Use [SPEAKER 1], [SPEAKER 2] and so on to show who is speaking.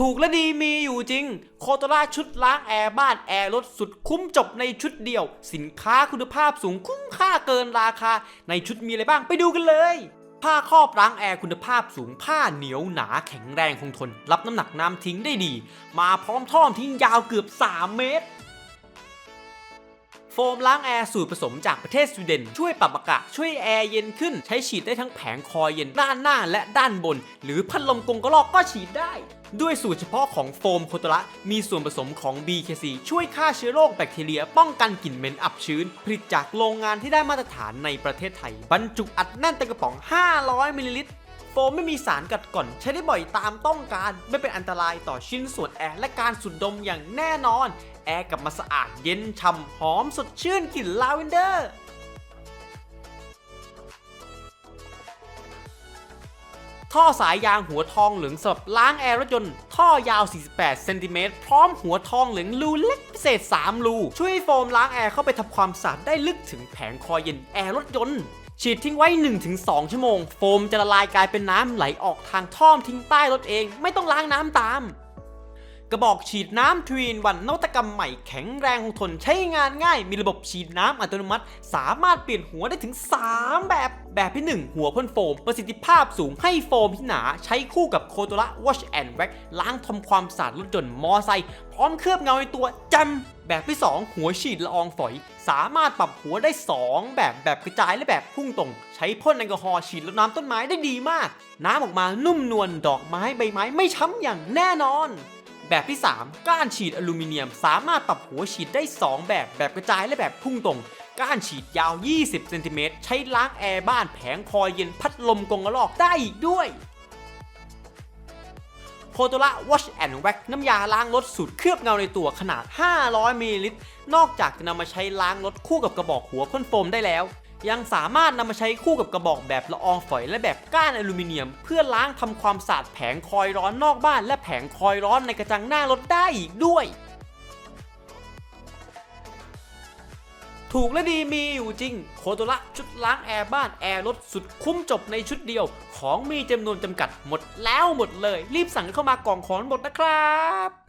[SPEAKER 1] ถูกและดีมีอยู่จริง โคโตราชุดล้างแอร์บ้านแอร์รถสุดคุ้มจบในชุดเดียว สินค้าคุณภาพสูงคุ้มค่าเกินราคา ในชุดมีอะไรบ้างไปดูกันเลย ผ้าครอบล้างแอร์คุณภาพสูงผ้าเหนียวหนาแข็งแรงคงทน รับน้ำหนักน้ำทิ้งได้ดี มาพร้อมท่อทิ้งยาวเกือบ 3 เมตร โฟมล้างแอร์สูตรผสมจากประเทศสวีเดน ช่วยปรับอากาศช่วยแอร์เย็นขึ้น ใช้ฉีดได้ทั้งแผงคอยเย็นด้านหน้าและด้านบน หรือพัดลมกงกระรอกก็ฉีดได้ ด้วยสูตรเฉพาะของโฟมโคตระมีส่วนผสมของ BKC ช่วยฆ่าเชื้อโรคแบคทีเรีย ป้องกันกลิ่นเหม็นอับชื้น ผลิตจากโรงงานที่ได้มาตรฐานในประเทศไทย บรรจุอัดแน่นเต็มกระป๋อง 500มิลลิลิตร โฟมไม่มีสารกัดกร่อน ใช้ได้บ่อยตามต้องการ ไม่เป็นอันตรายต่อชิ้นส่วนแอร์และการสูดดมอย่างแน่นอน แอร์กลับมาสะอาดเย็นฉ่ำหอมสดชื่นกลิ่นลาเวนเดอร์ท่อสายยางหัวทองเหลืองสำหรับล้างแอร์รถยนต์ ท่อยาว 48 เซนติเมตรพร้อมหัวทองเหลืองรูเล็กพิเศษ 3 รู ช่วยโฟมล้างแอร์เข้าไปทำความสะอาดได้ลึกถึงแผงคอยเย็นแอร์รถยนต์ ฉีดทิ้งไว้ 1-2 ชั่วโมง โฟมจะละลายกลายเป็นน้ำไหลออกทางท่อมทิ้งใต้รถเอง ไม่ต้องล้างน้ำตาม ระบอกฉีดน้ำทวีนวันนวัตกรรมใหม่แข็งแรงคงทนใช้งานง่าย มีระบบฉีดน้ำอัตโนมัติ สามารถเปลี่ยนหัวได้ถึง 3 แบบ แบบที่ 1 หัวพ่นโฟม ประสิทธิภาพสูงให้โฟมที่หนา ใช้คู่กับโคโตระ Wash and Wax ล้างทำความสะอาดรถยนต์มอไซค์พร้อมเคลือบเงาในตัวจำแบบที่ 2 หัวฉีดละอองฝอย สามารถปรับหัวได้ 2 แบบแบบกระจายและแบบพุ่งตรง ใช้พ่นแอลกอฮอล์ฉีดรดน้ำต้นไม้ได้ดีมาก น้ำออกมานุ่มนวลดอกไม้ใบไม้ไม่ช้ำอย่างแน่นอน แบบที่ 3 ก้านฉีดอลูมิเนียม สามารถปรับหัวฉีดได้ 2 แบบแบบกระจายและแบบพุ่งตรง ก้านฉีดยาว 20 เซนติเมตรใช้ล้างแอร์บ้านแผงคอยเย็นพัดลมกงกระรอกได้อีกด้วยโ o โตระ Wash and Wax น้ำยาล้างรถสูตรเคลือบเงาในตัวขนาด 500มิลลิลิตร นอกจากจะนำมาใช้ล้างรถคู่กับกระบอกหัวพ่นโฟมได้แล้ว ยังสามารถนำมาใช้คู่กับกระบอกแบบละอองฝอยและแบบก้านอลูมิเนียม เพื่อล้างทำความสะอาดแผงคอยร้อนนอกบ้าน และแผงคอยร้อนในกระจังหน้ารถได้อีกด้วย ถูกและดีมีอยู่จริง โคโตระชุดล้างแอร์บ้านแอร์รถสุดคุ้มจบในชุดเดียว ของมีจำนวนจำกัดหมดแล้วหมดเลย รีบสั่งเข้ามากล่องของหมดนะครับ